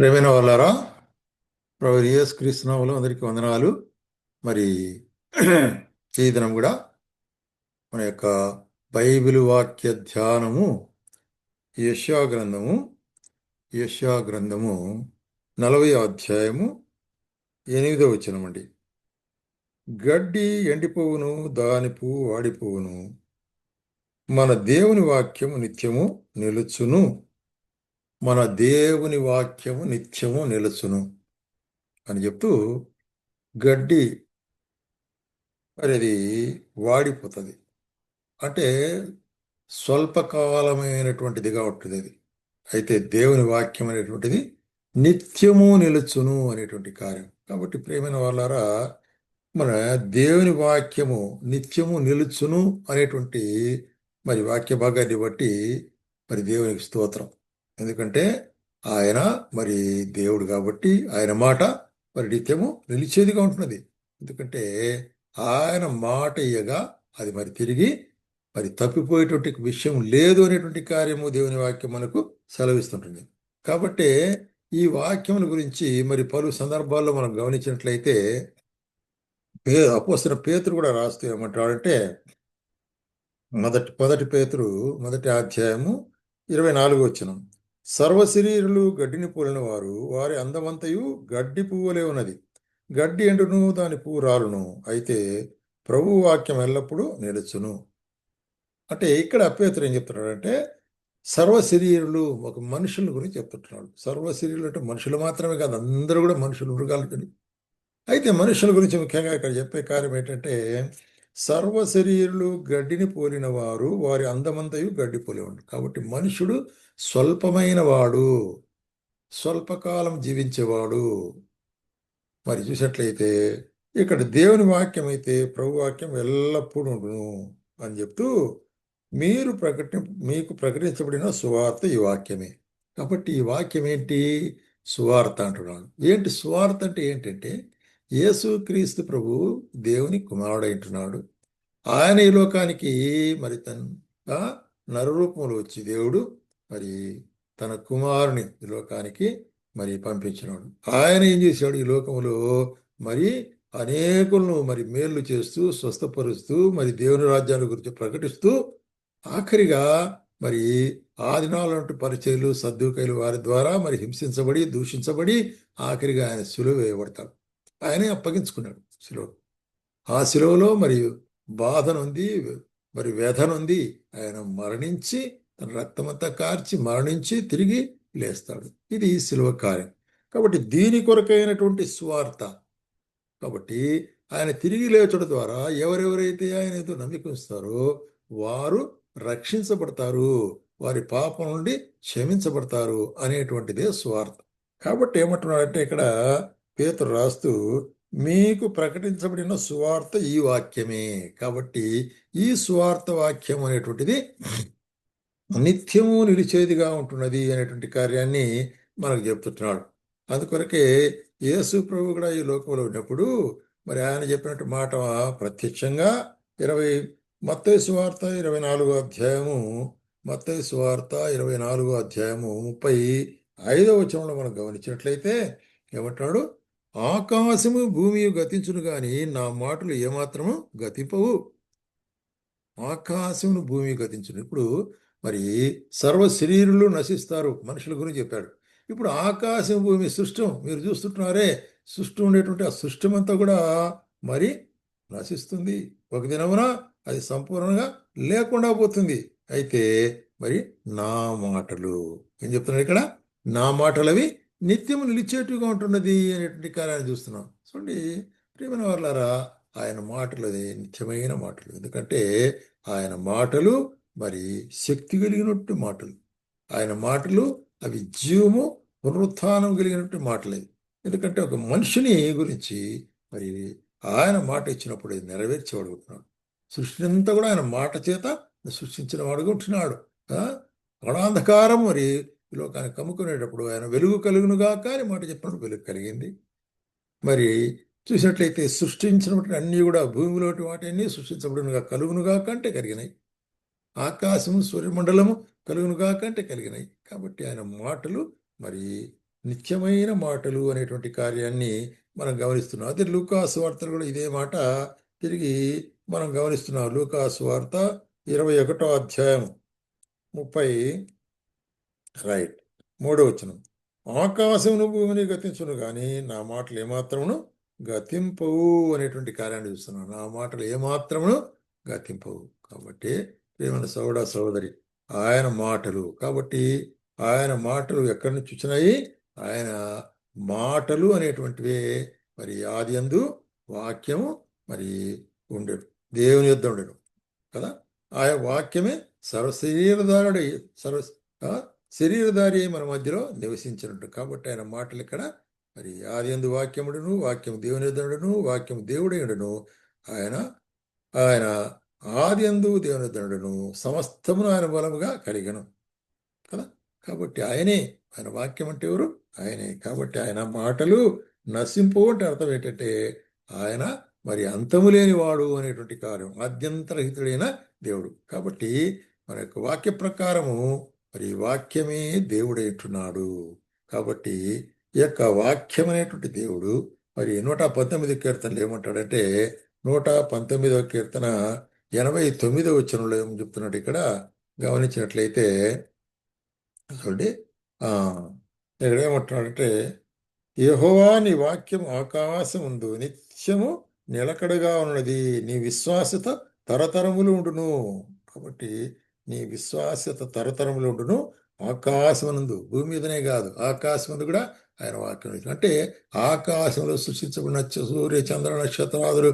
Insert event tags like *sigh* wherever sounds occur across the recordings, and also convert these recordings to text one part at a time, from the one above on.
ప్రేమైన వాళ్ళారా ప్రభు యేసు క్రీస్తునామలో అందరికీ వందనాలు. మరి *clears throat* ఈ దినం కూడా మన యొక్క బైబిల్ వాక్య ధ్యానము యెషయా గ్రంథము యెషయా గ్రంథము నలభై అధ్యాయము ఎనిమిదో వచ్చినమండి గడ్డి ఎండిపోవును దాని పువ్వు వాడిపోవును. మన దేవుని వాక్యము నిత్యము నిలుచును. మన దేవుని వాక్యము నిత్యము నిలుచును అని చెప్తూ గడ్డి మరి అది వాడిపోతుంది. అంటే స్వల్పకాలమైనటువంటిదిగా ఉంటుంది అది. అయితే దేవుని వాక్యం అనేటువంటిది నిత్యము నిలుచును అనేటువంటి కార్యం. కాబట్టి ప్రేమైన వాళ్ళారా మన దేవుని వాక్యము నిత్యము నిలుచును అనేటువంటి మరి వాక్య భాగాన్ని బట్టి మరి దేవునికి స్తోత్రం. ఎందుకంటే ఆయన మరి దేవుడు కాబట్టి ఆయన మాట మరి నిత్యము నిలిచేదిగా ఉంటున్నది. ఎందుకంటే ఆయన మాట ఇయ్యగా అది మరి తిరిగి మరి తప్పిపోయేటువంటి విషయం లేదు అనేటువంటి కార్యము దేవుని వాక్యం మనకు సెలవిస్తుంటుంది. కాబట్టి ఈ వాక్యముల గురించి మరి పలు సందర్భాల్లో మనం గమనించినట్లయితే పే అపోసిన పేతురు కూడా రాస్తూ ఏమంటాడంటే మొదటి మొదటి పేతురు మొదటి అధ్యాయము ఇరవై నాలుగు వచ్చినాం సర్వశరీరులు గడ్డిని పోలిన వారు వారి అందమంతయు గడ్డి పువ్వులే ఉన్నది. గడ్డి ఎండును దాని పువ్వు రాలును. అయితే ప్రభు వాక్యం ఎల్లప్పుడూ నిలుచును. అంటే ఇక్కడ అప్పేతుడు ఏం చెప్తున్నాడంటే సర్వశరీరులు ఒక మనుషుల గురించి చెప్తున్నాడు. సర్వశరీరులు అంటే మనుషులు మాత్రమే కాదు అందరూ కూడా మనుషులు మృగాలు అయితే మనుషుల గురించి ముఖ్యంగా ఇక్కడ చెప్పే కార్యం ఏంటంటే సర్వశరీరులు గడ్డిని పోలిన వారు వారి అందమంతయు గడ్డి పోలేవాడు కాబట్టి మనుషుడు స్వల్పమైన వాడు స్వల్పకాలం జీవించేవాడు. మరి చూసినట్లయితే ఇక్కడ దేవుని వాక్యం అయితే ప్రభు వాక్యం ఎల్లప్పుడూ అని చెప్తూ మీరు ప్రకటి మీకు ప్రకటించబడిన సువార్త ఈ వాక్యమే. కాబట్టి ఈ వాక్యం ఏంటి సువార్త అంటున్నాను ఏంటి సువార్త అంటే ఏంటంటే యేసుక్రీస్తు ప్రభు దేవుని కుమారుడైంటున్నాడు. ఆయన ఈ లోకానికి మరి తన నరరూపంలో వచ్చి దేవుడు మరి తన కుమారుని ఈ లోకానికి మరి పంపించినాడు. ఆయన ఏం చేశాడు? ఈ లోకంలో మరి అనేకులను మరి మేలు చేస్తూ స్వస్థపరుస్తూ మరి దేవుని రాజ్యాల గురించి ప్రకటిస్తూ ఆఖరిగా మరి ఆ దినాలంటూ పరిచయలు సర్దుకైలు వారి ద్వారా మరి హింసించబడి దూషించబడి ఆఖరిగా ఆయన సులువ వేయబడతాడు ఆయనే అప్పగించుకున్నాడు శిలువ ఆ శిలువలో మరి బాధనుంది మరి వ్యధనుంది ఆయన మరణించి తన రక్తమంతా కార్చి మరణించి తిరిగి లేస్తాడు. ఇది శిలువ కార్యం. కాబట్టి దీని కొరకైనటువంటి స్వార్థ. కాబట్టి ఆయన తిరిగి లేచడం ద్వారా ఎవరెవరైతే ఆయన ఏదో నమ్మికిస్తారో వారు రక్షించబడతారు. వారి పాపం నుండి క్షమించబడతారు అనేటువంటిదే స్వార్థ. కాబట్టి ఏమంటున్నాడంటే ఇక్కడ పేతురు రాస్తూ మీకు ప్రకటించబడిన సువార్త ఈ వాక్యమే. కాబట్టి ఈ సువార్త వాక్యం అనేటువంటిది నిత్యము నిలిచేదిగా ఉంటున్నది అనేటువంటి కార్యాన్ని మనకు చెప్తున్నాడు. అందుకొరకే యేసు ప్రభు కూడా ఈ లోకంలో ఉన్నప్పుడు మరి ఆయన చెప్పినట్టు మాట ప్రత్యక్షంగా ఇరవై మత్తయి సువార్త ఇరవై నాలుగో అధ్యాయము మత్తయి సువార్త ఇరవై నాలుగో అధ్యాయము ముప్పై ఐదవ వచనంలో మనం గమనించినట్లయితే ఏమంటున్నాడు? ఆకాశము భూమి గతించును గాని నా మాటలు ఏమాత్రము గతింపవు. ఆకాశమును భూమి గతించును. ఇప్పుడు మరి సర్వ శరీరులు నశిస్తారు. మనుషుల గురించి చెప్పాడు. ఇప్పుడు ఆకాశం భూమి సృష్టం. మీరు చూస్తుంటున్నారే సృష్టి ఉండేటువంటి ఆ సృష్టం అంతా కూడా మరి నశిస్తుంది. ఒక దినమున అది సంపూర్ణంగా లేకుండా పోతుంది. అయితే మరి నా మాటలు. ఏం చెప్తున్నాడు ఇక్కడ? నా మాటలు అవి నిత్యము నిలిచేట్టుగా ఉంటున్నది అనేటువంటి కార్యాన్ని చూస్తున్నాం. చూడండి ప్రేమన వర్లారా ఆయన మాటలు అది నిత్యమైన మాటలు. ఎందుకంటే ఆయన మాటలు మరి శక్తి కలిగినట్టు మాటలు. ఆయన మాటలు అవి జీవము పునరుత్థానం కలిగినట్టు మాటలే. ఎందుకంటే ఒక మనిషిని గురించి మరి ఆయన మాట ఇచ్చినప్పుడు అది నెరవేర్చేవాడుకుంటున్నాడు సృష్టి అంతా కూడా ఆయన మాట చేత సృష్టించిన వాడుగా ఉంటున్నాడు. గణాంధకారం మరి ఈ లోకాన్ని కమ్ముకునేటప్పుడు ఆయన వెలుగు కలుగునుగా కాని మాట చెప్పినప్పుడు వెలుగు కలిగింది. మరి చూసినట్లయితే సృష్టించినటువంటి అన్నీ కూడా భూమిలో వాటిని సృష్టించబడినగా కలుగునుగా కంటే కలిగినాయి. ఆకాశము సూర్యమండలము కలుగునుగా కంటే కలిగినాయి. కాబట్టి ఆయన మాటలు మరి నిత్యమైన మాటలు అనేటువంటి కార్యాన్ని మనం గమనిస్తున్నాం. అదే లూకాసు వార్తలు కూడా ఇదే మాట తిరిగి మనం గమనిస్తున్నాం. లూకాసు వార్త ఇరవై ఒకటో అధ్యాయం ముప్పై రైట్. మూడో వచనం. ఆకాశమును భూమిని గతించును కానీ నా మాటలు ఏమాత్రమును గతింపవు అనేటువంటి కార్యాన్ని చూస్తున్నాను. నా మాటలు ఏమాత్రమును గతింపవు. కాబట్టి ప్రేమన సోదర సోదరి ఆయన మాటలు. కాబట్టి ఆయన మాటలు ఎక్కడి నుంచి వచ్చినాయి? ఆయన మాటలు అనేటువంటివే మరి ఆది అందు వాక్యము మరి ఉండడు దేవుని యుద్ధం ఉండడు కదా? ఆ వాక్యమే సర్వశరీరధారుడై సర్వ శరీరధారి అయి మన మధ్యలో నివసించినట్టు. కాబట్టి ఆయన మాటలు ఇక్కడ మరి ఆది ఎందు వాక్యముడును వాక్యం దేవునిధనుడును వాక్యం దేవుడేయుడును. దేవుడైనడును ఆయన ఆయన ఆది ఎందు సమస్తమును ఆయన బలముగా కలిగను. కదా? కాబట్టి ఆయనే ఆయన వాక్యం అంటే ఎవరు? ఆయనే. కాబట్టి ఆయన మాటలు నశింపు అంటే అర్థం ఏంటంటే ఆయన మరి అంతము లేనివాడు అనేటువంటి కార్యం. ఆద్యంతరహితుడైన దేవుడు. కాబట్టి మన యొక్క వాక్య ప్రకారము మరి వాక్యమే దేవుడైంటున్నాడు కాబట్టి ఈ యొక్క వాక్యం అనేటువంటి దేవుడు మరి నూట పంతొమ్మిది కీర్తనలు ఏమంటాడంటే నూట పంతొమ్మిదవ కీర్తన ఎనభై తొమ్మిదవ వచనంలో ఏమని చెప్తున్నాడు ఇక్కడ? గమనించినట్లయితే చూడండి ఆ ఇక్కడ ఏమంటున్నాడంటే యహోవా నీ వాక్యం ఆకాశం ఉండు నిత్యము నిలకడగా ఉన్నది నీ విశ్వాసత తరతరములు ఉండును. కాబట్టి నీ విశ్వాసత తరతరములు ఉండును ఆకాశమునందు. భూమి మీదనే కాదు ఆకాశముందు కూడా ఆయన వాక్యం అంటే ఆకాశంలో సృష్టించబడిన సూర్య చంద్ర నక్షత్రాదులు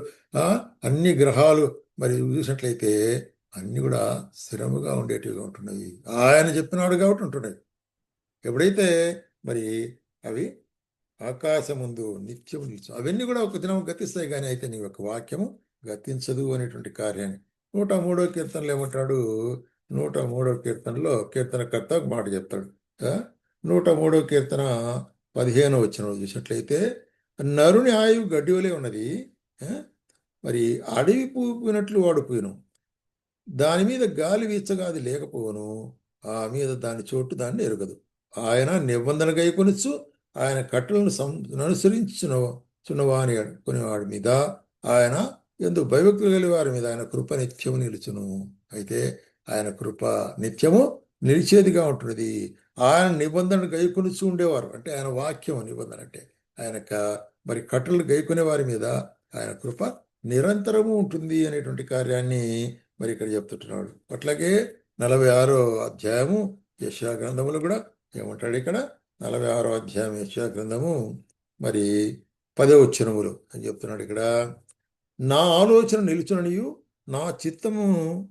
అన్ని గ్రహాలు మరి చూసినట్లయితే అన్ని కూడా స్థిరముగా ఉండేటివిగా ఉంటున్నాయి. ఆయన చెప్పినాడు కాబట్టి ఉంటున్నాయి. ఎప్పుడైతే మరి అవి ఆకాశం ముందు నిత్యం నిలిచు అవన్నీ కూడా ఒక దినం గతిస్తాయి కానీ అయితే నీ యొక్క వాక్యము గతించదు అనేటువంటి కార్యాన్ని. నూట మూడో కీర్తనలు ఏమంటాడు? నూట మూడవ కీర్తనలో కీర్తనకర్త ఒక మాట చెప్తాడు. నూట మూడవ కీర్తన పదిహేను వచ్చిన చూసినట్లయితే నరుని ఆయువు గడ్డి వలె ఉన్నది. మరి అడవి పూపినట్లు వాడు పోయిను. దాని మీద గాలి వీచగా అది లేకపోవను. ఆ మీద దాని చోటు దాన్ని ఎరగదు. ఆయన నిబంధన గైకొనొచ్చు ఆయన కట్టలను సం అనుసరించిన చున్నవాని కొనేవాడి మీద. ఆయన ఎందుకు భయభక్తులు కలిగి వారి మీద ఆయన కృప నిత్యము నిలుచును. అయితే ఆయన కృప నిత్యము నిలిచేదిగా ఉంటున్నది. ఆయన నిబంధనలు గైకొనుచు ఉండేవారు. అంటే ఆయన వాక్యం నిబంధన అంటే ఆయన మరి కట్టలు గైకునే వారి మీద ఆయన కృప నిరంతరము ఉంటుంది అనేటువంటి కార్యాన్ని మరి ఇక్కడ చెప్తుంటున్నాడు. అట్లాగే నలభై ఆరో అధ్యాయము యశా గ్రంథములు కూడా ఏమంటాడు ఇక్కడ? నలభై ఆరో అధ్యాయం యశా గ్రంథము మరి పదో వచ్చినములు అని చెప్తున్నాడు ఇక్కడ. నా ఆలోచన నిలుచుననియు నా చిత్తము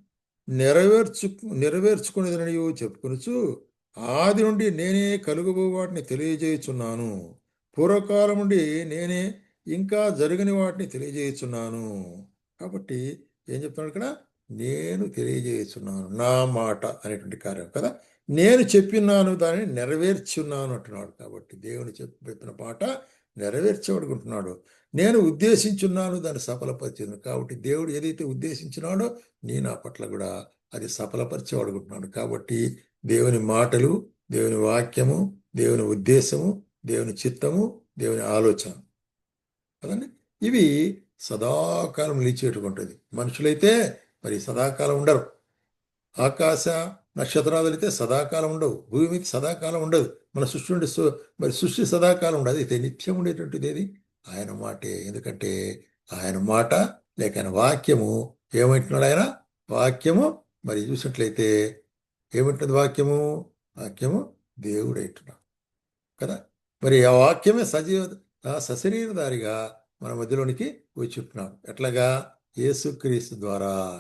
నెరవేర్చు నెరవేర్చుకునేదనియు చెప్పుకొనుచు ఆది నుండి నేనే కలుగబో వాటిని తెలియజేయుచున్నాను. పూర్వకాలం నుండి నేనే ఇంకా జరగని వాటిని తెలియజేయుచున్నాను. కాబట్టి ఏం చెప్తున్నాడు ఇక్కడ? నేను తెలియజేయుచున్నాను. నా మాట అనేటువంటి కార్యం కదా? నేను చెప్పినాను దానిని నెరవేర్చున్నాను అంటున్నాడు కాబట్టి దేవుని చెప్పి చెప్పిన పాట నెరవేర్చబడుకుంటున్నాడు. నేను ఉద్దేశించున్నాను దాన్ని సఫలపరిచింది. కాబట్టి దేవుడు ఏదైతే ఉద్దేశించినాడో నీ నా పట్ల కూడా అది సఫలపరిచేవాడుకుంటున్నాడు కాబట్టి దేవుని మాటలు దేవుని వాక్యము దేవుని ఉద్దేశము దేవుని చిత్తము దేవుని ఆలోచన కదండి? ఇవి సదాకాలం నిలిచేటుకుంటుంది మనుషులైతే మరి సదాకాలం ఉండరు. ఆకాశ నక్షత్రాలు వెళితే సదాకాలం ఉండవు. భూమి మీద సదాకాలం ఉండదు. మన సృష్టి ఉండే మరి సృష్టి సదాకాలం ఉండదు. అయితే నిత్యం ఉండేటువంటిది ఏది? ఆయన మాటే. ఎందుకంటే ఆయన మాట లేక ఆయన వాక్యము ఏమంటున్నాడు ఆయన? వాక్యము. మరి చూసినట్లయితే ఏమంటుంది వాక్యము? వాక్యము దేవుడు అంటున్నాడు. కదా? మరి ఆ వాక్యమే సజీవ సశరీరధారిగా మన మధ్యలోనికి వచ్చి ఉంటున్నాం ఎట్లాగా? యేసుక్రీస్తు ద్వారా.